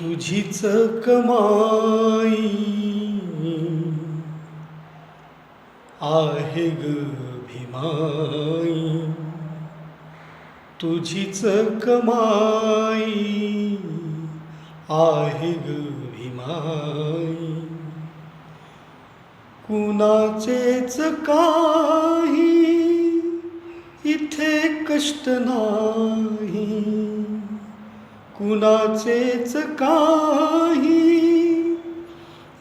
तुझीच कमाई आहे ग भीमाई. तुझीच कमाई आहे ग भीमाई. कुणाचेच काही इथे कष्ट नाही. कुणाचेच काही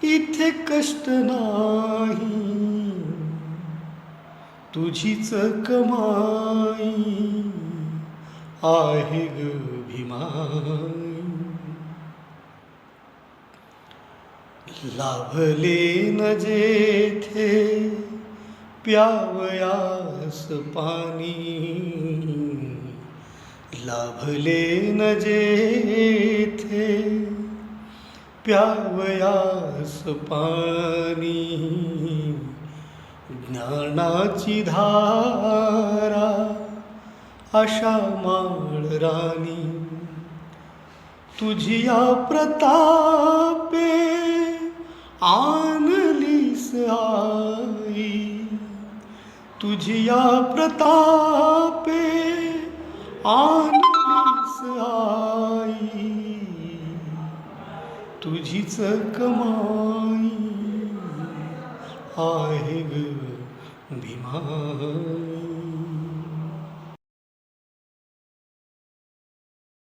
इथे कष्ट नाही. तुझीच कमाई आहे ग भीमाई. लाभले न जेथे प्यावयास पाणी. लाभले न जेथे प्यावयास पाणी ज्ञानाची धारा अशा माळ राणी. तुझिया प्रतापे आणलीस आई. तुझिया प्रताप आनंद आई तुझीच कमाई आहे ग भीमाई.